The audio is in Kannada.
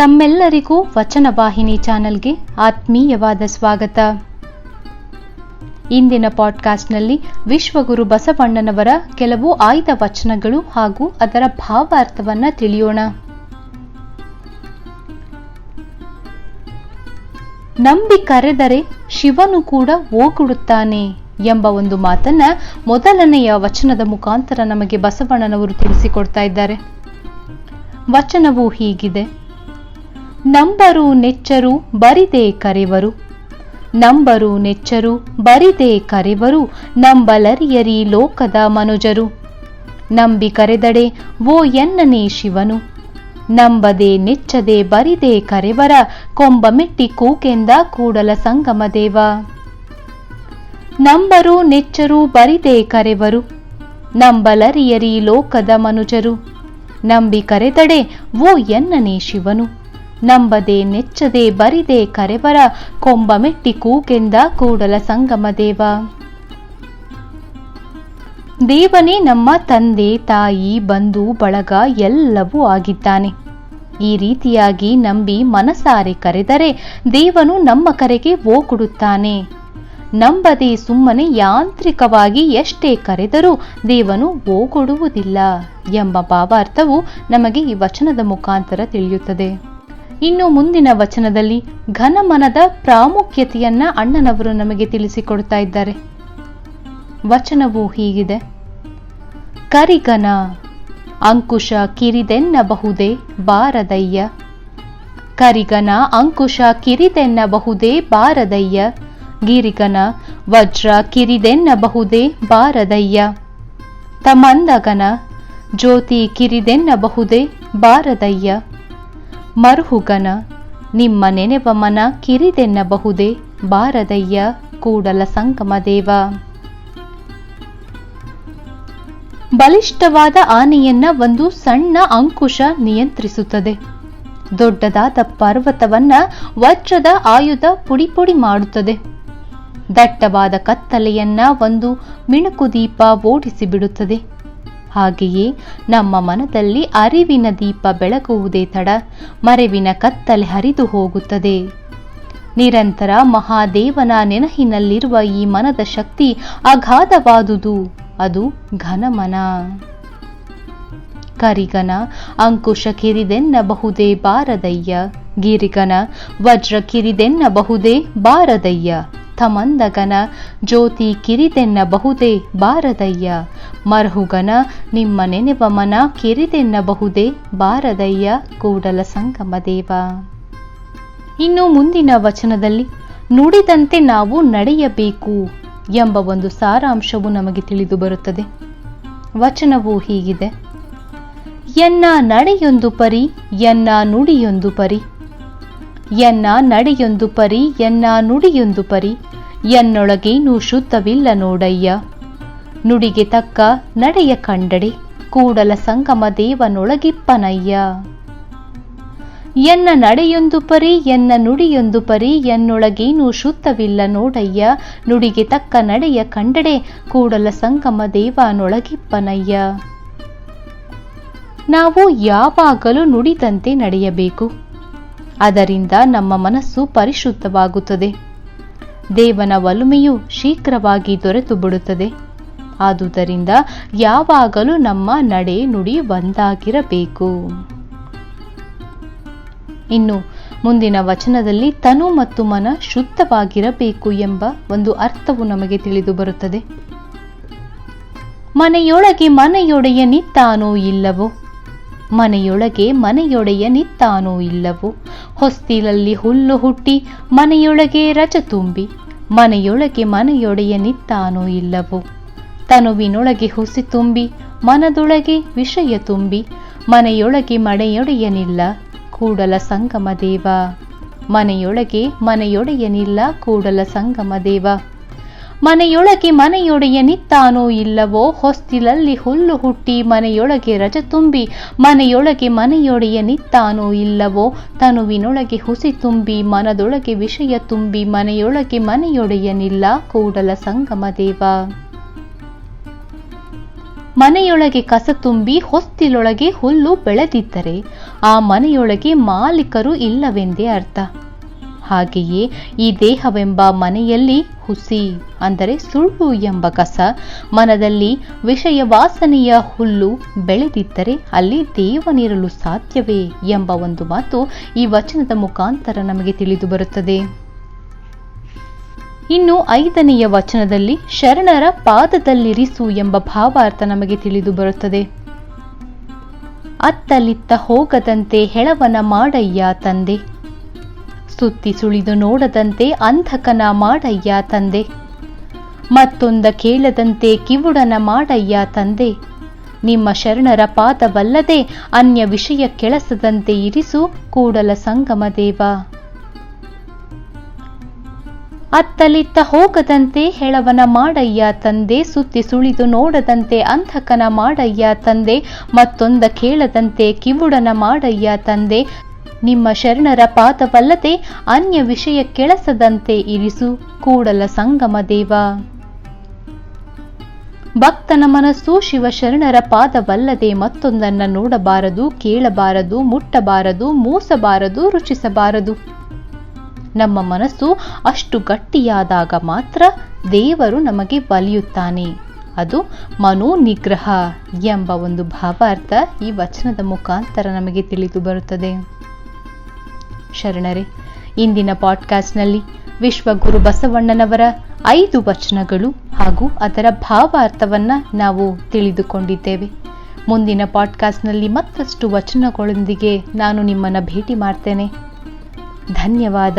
ತಮ್ಮೆಲ್ಲರಿಗೂ ವಚನವಾಹಿನಿ ಚಾನೆಲ್ಗೆ ಆತ್ಮೀಯವಾದ ಸ್ವಾಗತ. ಇಂದಿನ ಪಾಡ್ಕಾಸ್ಟ್ನಲ್ಲಿ ವಿಶ್ವಗುರು ಬಸವಣ್ಣನವರ ಕೆಲವು ಆಯ್ದ ವಚನಗಳು ಹಾಗೂ ಅದರ ಭಾವಾರ್ಥವನ್ನ ತಿಳಿಯೋಣ. ನಂಬಿ ಕರೆದರೆ ಶಿವನು ಕೂಡ ಓಗುಡುತ್ತಾನೆ ಎಂಬ ಒಂದು ಮಾತನ್ನ ಮೊದಲನೆಯ ವಚನದ ಮುಖಾಂತರ ನಮಗೆ ಬಸವಣ್ಣನವರು ತಿಳಿಸಿಕೊಡ್ತಾ ಇದ್ದಾರೆ. ವಚನವು ಹೀಗಿದೆ. ನಂಬರು ನೆಚ್ಚರು, ಬರಿದೆ ಕರೆವರು. ನಂಬರು ನೆಚ್ಚರು, ಬರಿದೆ ಕರೆವರು, ನಂಬಲರಿಯರಿ ಲೋಕದ ಮನುಜರು. ನಂಬಿ ಕರೆದಡೆ ಓ ಎನ್ನನೇ ಶಿವನು. ನಂಬದೆ ನೆಚ್ಚದೆ, ಬರಿದೆ ಕರೆವರ, ಕೊಂಬ ಮೆಟ್ಟಿ ಕೂಕೆಂದ ಕೂಡಲ ಸಂಗಮದೇವ ನಂಬರು ನೆಚ್ಚರು, ಬರಿದೆ ಕರೆವರು. ನಂಬಲರಿಯರಿ ಲೋಕದ ಮನುಜರು. ನಂಬಿ ಕರೆದಡೆ ಓ ಎನ್ನನೇ ಶಿವನು. ನಂಬದೆ ನೆಚ್ಚದೆ ಬರಿದೆ ಕರೆವರ ಕೊಂಬ ಮೆಟ್ಟಿ ಕೂಗೆಂದ ಕೂಡಲ ಸಂಗಮ ದೇವ. ದೇವನೇ ನಮ್ಮ ತಂದೆ ತಾಯಿ ಬಂಧು ಬಳಗ ಎಲ್ಲವೂ ಆಗಿದ್ದಾನೆ. ಈ ರೀತಿಯಾಗಿ ನಂಬಿ ಮನಸಾರೆ ಕರೆದರೆ ದೇವನು ನಮ್ಮ ಕರೆಗೆ ಓಗುಡುತ್ತಾನೆ ನಂಬದೆ ಸುಮ್ಮನೆ ಯಾಂತ್ರಿಕವಾಗಿ ಎಷ್ಟೇ ಕರೆದರೂ ದೇವನು ಓಗೊಡುವುದಿಲ್ಲ ಎಂಬ ಭಾವಾರ್ಥವು ನಮಗೆ ಈ ವಚನದ ಮುಖಾಂತರ ತಿಳಿಯುತ್ತದೆ. ಇನ್ನು ಮುಂದಿನ ವಚನದಲ್ಲಿ ಘನಮನದ ಪ್ರಾಮುಖ್ಯತೆಯನ್ನ ಅಣ್ಣನವರು ನಮಗೆ ತಿಳಿಸಿಕೊಡ್ತಾ ಇದ್ದಾರೆ. ವಚನವು ಹೀಗಿದೆ. ಕರಿಗನ ಅಂಕುಶ ಕಿರಿದೆನ್ನಬಹುದೇ ಬಾರದಯ್ಯ. ಕರಿಗನ ಅಂಕುಶ ಕಿರಿದೆನ್ನಬಹುದೇ ಬಾರದಯ್ಯ. ಗಿರಿಗನ ವಜ್ರ ಕಿರಿದೆನ್ನಬಹುದೇ ಬಾರದಯ್ಯ. ತಮಂದಗನ ಜ್ಯೋತಿ ಕಿರಿದೆನ್ನಬಹುದೇ ಬಾರದಯ್ಯ. ಮರುಹುಗನ. ನಿಮ್ಮ ನೆನೆವ ಮನ ಕಿರಿದೆನ್ನಬಹುದೇ ಬಾರದಯ್ಯ ಕೂಡಲ ಸಂಗಮ ದೇವ. ಬಲಿಷ್ಠವಾದ ಆನೆಯನ್ನ ಒಂದು ಸಣ್ಣ ಅಂಕುಶ ನಿಯಂತ್ರಿಸುತ್ತದೆ. ದೊಡ್ಡದಾದ ಪರ್ವತವನ್ನ ವಜ್ರದ ಆಯುಧ ಪುಡಿ ಪುಡಿ ಮಾಡುತ್ತದೆ. ದಟ್ಟವಾದ ಕತ್ತಲೆಯನ್ನ ಒಂದು ಮಿಣುಕು ದೀಪ ಓಡಿಸಿ ಬಿಡುತ್ತದೆ ಹಾಗೆಯೇ ನಮ್ಮ ಮನದಲ್ಲಿ ಅರಿವಿನ ದೀಪ ಬೆಳಗುವುದೇ ತಡ, ಮರೆವಿನ ಕತ್ತಲೆ ಹರಿದು ಹೋಗುತ್ತದೆ. ನಿರಂತರ ಮಹಾದೇವನ ನೆನಹಿನಲ್ಲಿರುವ ಈ ಮನದ ಶಕ್ತಿ ಅಗಾಧವಾದುದು ಅದು ಘನಮನ. ಕರಿಗನ ಅಂಕುಶ ಕಿರಿದೆನ್ನಬಹುದೇ ಬಾರದಯ್ಯ, ಗಿರಿಗನ ವಜ್ರ ಕಿರಿದೆನ್ನಬಹುದೇ ಬಾರದಯ್ಯ. ಥಮಂದಗನ ಜ್ಯೋತಿ ಕಿರಿದೆನ್ನಬಹುದೇ ಬಾರದಯ್ಯ. ಮರುಹುಗನ, ನಿಮ್ಮ ನೆನೆವ ಮನ ಕಿರಿದೆನ್ನಬಹುದೇ ಬಾರದಯ್ಯ, ಕೂಡಲ ಸಂಗಮ ದೇವ. ಇನ್ನು ಮುಂದಿನ ವಚನದಲ್ಲಿ, ನುಡಿದಂತೆ ನಾವು ನಡೆಯಬೇಕು ಎಂಬ ಒಂದು ಸಾರಾಂಶವು ನಮಗೆ ತಿಳಿದು ಬರುತ್ತದೆ. ವಚನವು ಹೀಗಿದೆ. ಎನ್ನ ನಡೆಯೊಂದು ಪರಿ, ಎನ್ನ ನುಡಿಯೊಂದು ಪರಿ ಎನ್ನ ನಡೆಯೊಂದು ಪರಿ, ಎನ್ನ ನುಡಿಯೊಂದು ಪರಿ ಎನ್ನೊಳಗೇನು ಶುದ್ಧವಿಲ್ಲ ನೋಡಯ್ಯ. ನುಡಿಗೆ ತಕ್ಕ ನಡೆಯ ಕಂಡಡೆ, ಕೂಡಲ ಸಂಗಮ ದೇವನೊಳಗಿಪ್ಪನಯ್ಯ. ಎನ್ನ ನಡೆಯೊಂದು ಪರಿ, ಎನ್ನ ನುಡಿಯೊಂದು ಪರಿ ಎನ್ನೊಳಗೇನು ಶುದ್ಧವಿಲ್ಲ ನೋಡಯ್ಯ. ನುಡಿಗೆ ತಕ್ಕ ನಡೆಯ ಕಂಡಡೆ, ಕೂಡಲ ಸಂಗಮ ದೇವನೊಳಗಿಪ್ಪನಯ್ಯ. ನಾವು ಯಾವಾಗಲೂ ನುಡಿದಂತೆ ನಡೆಯಬೇಕು. ಅದರಿಂದ ನಮ್ಮ ಮನಸ್ಸು ಪರಿಶುದ್ಧವಾಗುತ್ತದೆ. ದೇವನ ಒಲುಮೆಯು ಶೀಘ್ರವಾಗಿ ದೊರೆತು ಬಿಡುತ್ತದೆ ಆದುದರಿಂದ ಯಾವಾಗಲೂ ನಮ್ಮ ನಡೆ ನುಡಿ ಒಂದಾಗಿರಬೇಕು. ಇನ್ನು ಮುಂದಿನ ವಚನದಲ್ಲಿ ತನು ಮತ್ತು ಮನ ಶುದ್ಧವಾಗಿರಬೇಕು ಎಂಬ ಒಂದು ಅರ್ಥವು ನಮಗೆ ತಿಳಿದು ಬರುತ್ತದೆ. ಮನೆಯೊಳಗೆ ಮನೆಯೊಡೆಯ ನಿತ್ತಾನೋ ಇಲ್ಲವೋ? ಮನೆಯೊಳಗೆ ಮನೆಯೊಡೆಯ ನಿತ್ತಾನೋ ಇಲ್ಲವೋ. ಹೊಸ್ತಿಲಲ್ಲಿ ಹುಲ್ಲು ಹುಟ್ಟಿ ಮನೆಯೊಳಗೆ ರಜ ತುಂಬಿ ಮನೆಯೊಳಗೆ ಮನೆಯೊಡೆಯ ನಿತ್ತಾನೋ ಇಲ್ಲವೋ. ತನುವಿನೊಳಗೆ ಹುಸಿ ತುಂಬಿ ಮನದೊಳಗೆ ವಿಷಯ ತುಂಬಿ ಮನೆಯೊಳಗೆ ಮನೆಯೊಡೆಯನಿಲ್ಲ ಕೂಡಲ ಸಂಗಮ ದೇವ. ಮನೆಯೊಳಗೆ ಮನೆಯೊಡೆಯನಿಲ್ಲ ಕೂಡಲ ಸಂಗಮ ದೇವ. ಮನೆಯೊಳಗೆ ಮನೆಯೊಡೆಯ ನಿತ್ತಾನೋ ಇಲ್ಲವೋ? ಹೊಸ್ತಿಲಲ್ಲಿ ಹುಲ್ಲು ಹುಟ್ಟಿ ಮನೆಯೊಳಗೆ ರಜ ತುಂಬಿ ಮನೆಯೊಳಗೆ ಮನೆಯೊಡೆಯ ನಿತ್ತಾನೋ ಇಲ್ಲವೋ? ತನುವಿನೊಳಗೆ ಹುಸಿ ತುಂಬಿ ಮನದೊಳಗೆ ವಿಷಯ ತುಂಬಿ ಮನೆಯೊಳಗೆ ಮನೆಯೊಡೆಯನಿಲ್ಲ ಕೂಡಲ ಸಂಗಮ ದೇವ. ಮನೆಯೊಳಗೆ ಕಸ ತುಂಬಿ ಹೊಸ್ತಿಲೊಳಗೆ ಹುಲ್ಲು ಬೆಳೆದಿದ್ದರೆ ಆ ಮನೆಯೊಳಗೆ ಮಾಲೀಕರು ಇಲ್ಲವೆಂದೇ ಅರ್ಥ. ಹಾಗೆಯೇ ಈ ದೇಹವೆಂಬ ಮನೆಯಲ್ಲಿ ಹುಸಿ, ಅಂದರೆ ಸುಳ್ಳು ಎಂಬ ಕಸ, ಮನದಲ್ಲಿ ವಿಷಯ ವಾಸನೆಯ ಹುಲ್ಲು ಬೆಳೆದಿದ್ದರೆ ಅಲ್ಲಿ ದೇವನಿರಲು ಸಾಧ್ಯವೇ ಎಂಬ ಒಂದು ಮಾತು ಈ ವಚನದ ಮುಖಾಂತರ ನಮಗೆ ತಿಳಿದು ಬರುತ್ತದೆ. ಇನ್ನು ಐದನೆಯ ವಚನದಲ್ಲಿ ಶರಣರ ಪಾದದಲ್ಲಿರಿಸು ಎಂಬ ಭಾವಾರ್ಥ ನಮಗೆ ತಿಳಿದು ಬರುತ್ತದೆ. ಅತ್ತಲಿತ್ತ ಹೋಗದಂತೆ ಹೆಳವನ ಮಾಡಯ್ಯ ತಂದೆ ಸುತ್ತಿ ಸುಳಿದು ನೋಡದಂತೆ ಅಂಧಕನ ಮಾಡಯ್ಯ ತಂದೆ. ಮತ್ತೊಂದ ಕೇಳದಂತೆ ಕಿವುಡನ ಮಾಡಯ್ಯ ತಂದೆ. ನಿಮ್ಮ ಶರಣರ ಪಾದವಲ್ಲದೆ ಅನ್ಯ ವಿಷಯ ಕೆಳಸದಂತೆ ಇರಿಸು ಕೂಡಲ ಸಂಗಮ ದೇವ. ಅತ್ತಲಿತ್ತ ಹೋಗದಂತೆ ಹೆಳವನ ಮಾಡಯ್ಯ ತಂದೆ, ಸುತ್ತಿ ಸುಳಿದು ನೋಡದಂತೆ ಅಂಧಕನ ಮಾಡಯ್ಯ ತಂದೆ, ಮತ್ತೊಂದ ಕೇಳದಂತೆ ಕಿವುಡನ ಮಾಡಯ್ಯ ತಂದೆ ನಿಮ್ಮ ಶರಣರ ಪಾದವಲ್ಲದೆ ಅನ್ಯ ವಿಷಯ ಕೆಳಸದಂತೆ ಇರಿಸು, ಕೂಡಲ ಸಂಗಮ ದೇವ. ಭಕ್ತನ ಮನಸ್ಸು ಶಿವಶರಣರ ಪಾದವಲ್ಲದೆ ಮತ್ತೊಂದನ್ನು ನೋಡಬಾರದು, ಕೇಳಬಾರದು, ಮುಟ್ಟಬಾರದು, ಮೂಸಬಾರದು, ರುಚಿಸಬಾರದು. ನಮ್ಮ ಮನಸ್ಸು ಅಷ್ಟು ಗಟ್ಟಿಯಾದಾಗ ಮಾತ್ರ ದೇವರು ನಮಗೆ ಬಲಿಯುತ್ತಾನೆ. ಅದು ಮನೋನಿಗ್ರಹ ಎಂಬ ಒಂದು ಭಾವಾರ್ಥ ಈ ವಚನದ ಮುಖಾಂತರ ನಮಗೆ ತಿಳಿದು ಬರುತ್ತದೆ. ಶರಣರೇ, ಇಂದಿನ ಪಾಡ್ಕಾಸ್ಟ್ನಲ್ಲಿ ವಿಶ್ವಗುರು ಬಸವಣ್ಣನವರ ಐದು ವಚನಗಳು ಹಾಗೂ ಅದರ ಭಾವಾರ್ಥವನ್ನು ನಾವು ತಿಳಿದುಕೊಂಡಿದ್ದೇವೆ. ಮುಂದಿನ ಪಾಡ್ಕಾಸ್ಟ್ನಲ್ಲಿ ಮತ್ತಷ್ಟು ವಚನಗಳೊಂದಿಗೆ ನಾನು ನಿಮ್ಮನ್ನು ಭೇಟಿ ಮಾಡ್ತೇನೆ. ಧನ್ಯವಾದ.